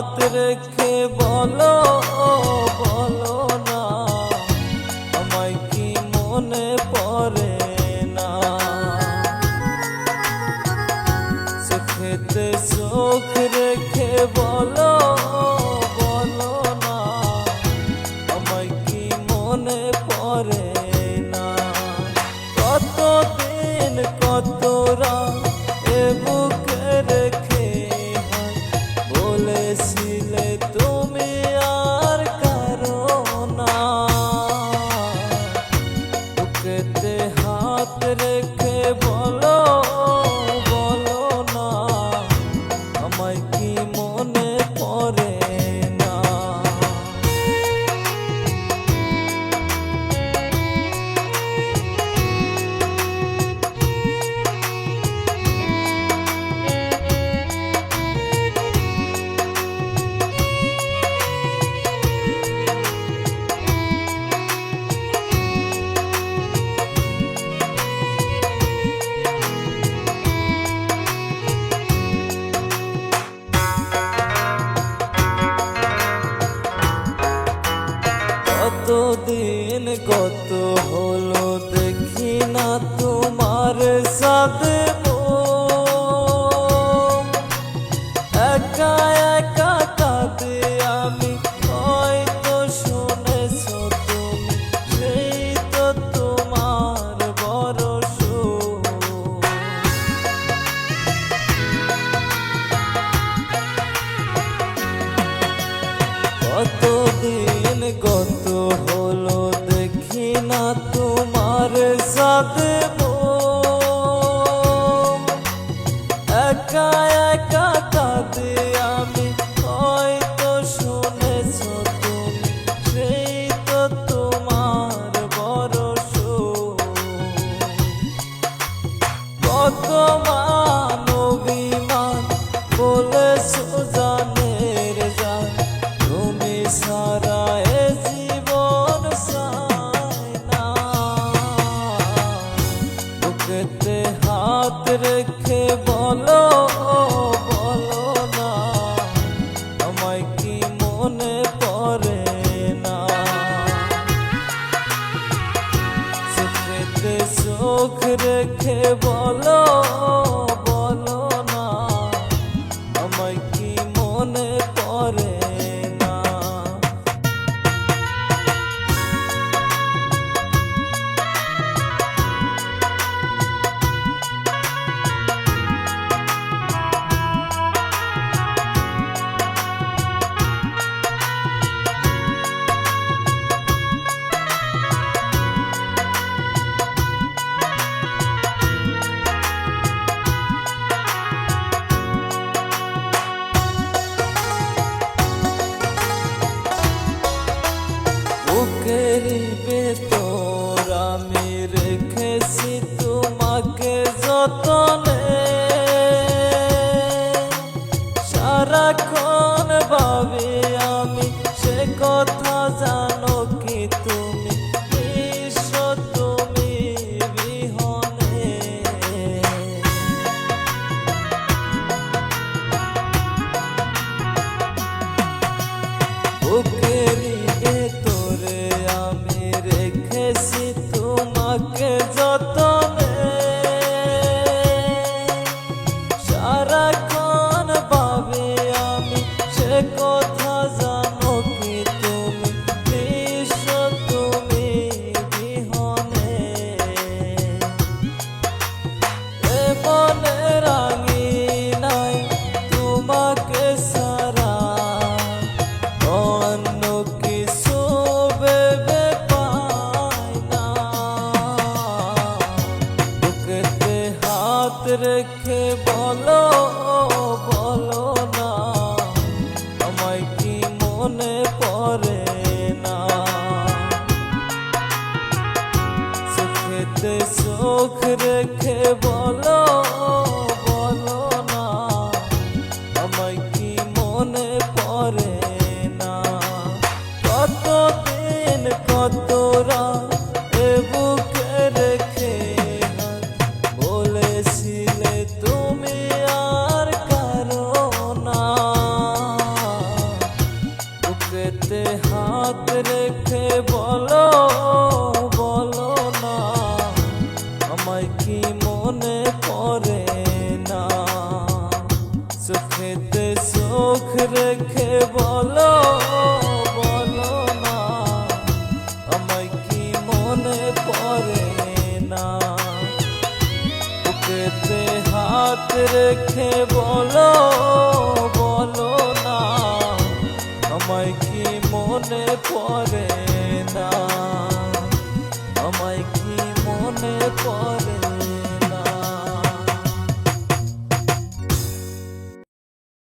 হাত রেখে বলো বলো না। আমায় কি মনে পড়ে না? সুখেতে সুখ রেখে বলো বলো না। আমায় কি মনে পড়ে না? কত দিন কত রাত এমন सकते কত দিন গত হলো দেখি না তোমার সাথে একা God called. হাত রেখে বলো বলো না। আমায় কি মনে পড়ে না? সুখেতে সুখ রেখে বলো পরে না। সুখেতে সুখ রেখে বলো বলো না। আমায় কি মনে পরে না? বুকেতে হাত রেখে বলো বলো না। আমায় কি মনে পরে না? আমায় কি মনে পরে